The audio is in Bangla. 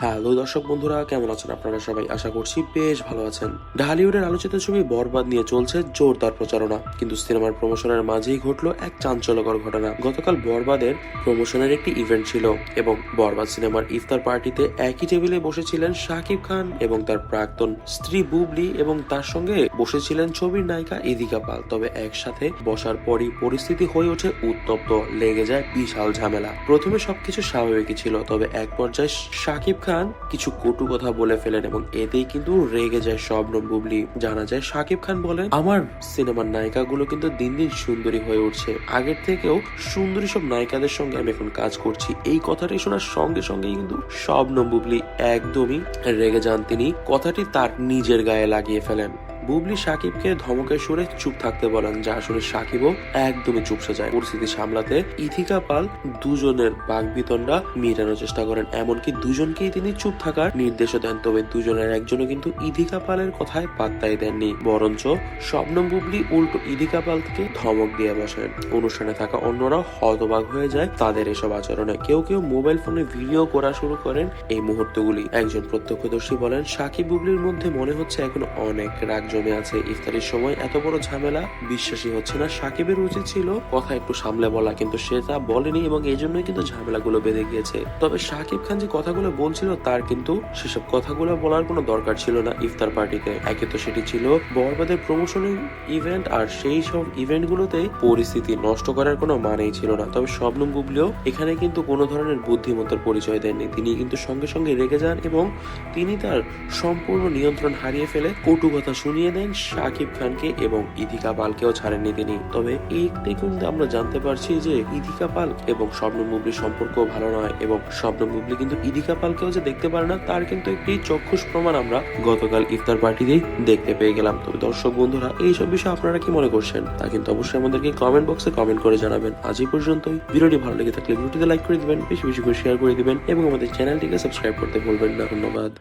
হ্যালো দর্শক বন্ধুরা, কেমন আছেন আপনারা সবাই? আশা করছি বেশ ভালো আছেন। ঢালিউডের আলোচিত ছবি বরবাদ নিয়ে চলছে জোরদার প্রচারণা। কিন্তু সিনেমার প্রমোশনের মাঝেই ঘটলো এক চাঞ্চল্যকর ঘটনা। গতকাল বরবাদের প্রমোশনের একটি ইভেন্ট ছিল এবং বরবাদ সিনেমার ইফতার পার্টিতে একই টেবিলে বসেছিলেন শাকিব খান এবং তার প্রাক্তন স্ত্রী বুবলি এবং তার সঙ্গে বসেছিলেন ছবির নায়িকা ইদিকা পাল। তবে একসাথে বসার পরই পরিস্থিতি হয়ে ওঠে উত্তপ্ত, লেগে যায় বিশাল ঝামেলা। প্রথমে সবকিছু স্বাভাবিকই ছিল, তবে এক পর্যায়ে শাকিব খান কিছু কটু কথা বলে ফেলেন এবং এতেই কিন্তু রেগে যায় শবনম বুবলি। জানা যায় সাকিব খান বলেন, আমার সিনেমার নায়িকাগুলো কিন্তু দিন দিন সুন্দরী হয়ে উঠছে। আগের থেকেও সুন্দরী সব নায়িকাদের সঙ্গে আমি এখন কাজ করছি। এই কথাটি শোনার সঙ্গে সঙ্গেই কিন্তু সব বুবলি একদমই রেগে যান তিনি। কথাটি তার নিজের গায়ে লাগিয়ে ফেলেন। বুবলি সাকিবকে ধমকের সুরে চুপ থাকতে বলেন যা শুনে সাকিবও একদমই চুপসে যায় পরিস্থিতি সামলাতে ইথিকা পাল দুজনের বাগবিতণ্ডা মেটানোর চেষ্টা করেন। এমনকি দুজনকেই তিনি চুপ থাকার নির্দেশও দেন, তবে দুজনের একজনও কিন্তু ইথিকা পালের কথায় পাত্তাই দেননি। বরঞ্চ স্বপ্নম বুবলি উল্টো ইথিকা পালকে ধমক দিয়ে বসেন। অনুষ্ঠানে থাকা অন্যরা হতবাক হয়ে যায় তাদের এসব আচরণে। কেউ কেউ মোবাইল ফোনে ভিডিও করা শুরু করেন এই মুহূর্তগুলি। একজন প্রত্যক্ষদর্শী বলেন, সাকিব বুবলির মধ্যে মনে হচ্ছে এখন অনেক রাগ জমে আছে ইফতারির সময়। এত বড় ঝামেলা, বিশ্বাসই হচ্ছে না। সাকিবের উচিত ছিল কথা একটু সামলে বলা, কিন্তু সে তা বলেনি এবং এই জন্যই কিন্তু ঝামেলাগুলো বেঁধে গিয়েছে। তবে সাকিব খান যে কথাগুলো বলছিল, তার কিন্তু সেসব কথাগুলো বলার কোনো দরকার ছিল না ইফতার পার্টিতে। একে তো সেটি ছিল বরবাদের প্রমোশনের ইভেন্ট আর সেই সব ইভেন্ট গুলোতে পরিস্থিতি নষ্ট করার কোনো মানেই ছিল না। তবে শবনম বুবলিও এখানে কিন্তু কোনো ধরনের বুদ্ধিমত্তার পরিচয় দেননি। তিনি কিন্তু সঙ্গে সঙ্গে রেগে যান এবং তিনি তার সম্পূর্ণ নিয়ন্ত্রণ হারিয়ে ফেলে কটু কথা শুনিয়ে দেন শাকিব খানকে এবং ইদিকা পালকেও ছাড়েননি তিনি। তবে এইতে কিন্তু আমরা জানতে পারছি যে ইদিকা পাল এবং স্বপ্ন মুবলির সম্পর্ক ভালো নয় এবং স্বপ্ন মুবলি কিন্তু ইদিকা পালকেও যে দেখতে পারে না, তার কিন্তু একটি চক্ষুষ প্রমাণ আমরা গতকাল ইফতার পার্টিতেই দেখতে পেয়ে গেলাম। তবে দর্শক বন্ধুরা, এইসব বিষয়ে আপনারা কি মনে করছেন? তা কিন্তু অবশ্যই আমাদেরকে কমেন্ট বক্সে কমেন্ট করে জানাবেন। আজ এই পর্যন্তই। ভিডিওটি ভালো লেগে থাকলে ভিডিওটিতে লাইক করে দিবেন, বেশি বেশি করে শেয়ার করে দিবেন এবং আমাদের চ্যানেলটিকে সাবস্ক্রাইব করতে ভুলবেন না। ধন্যবাদ।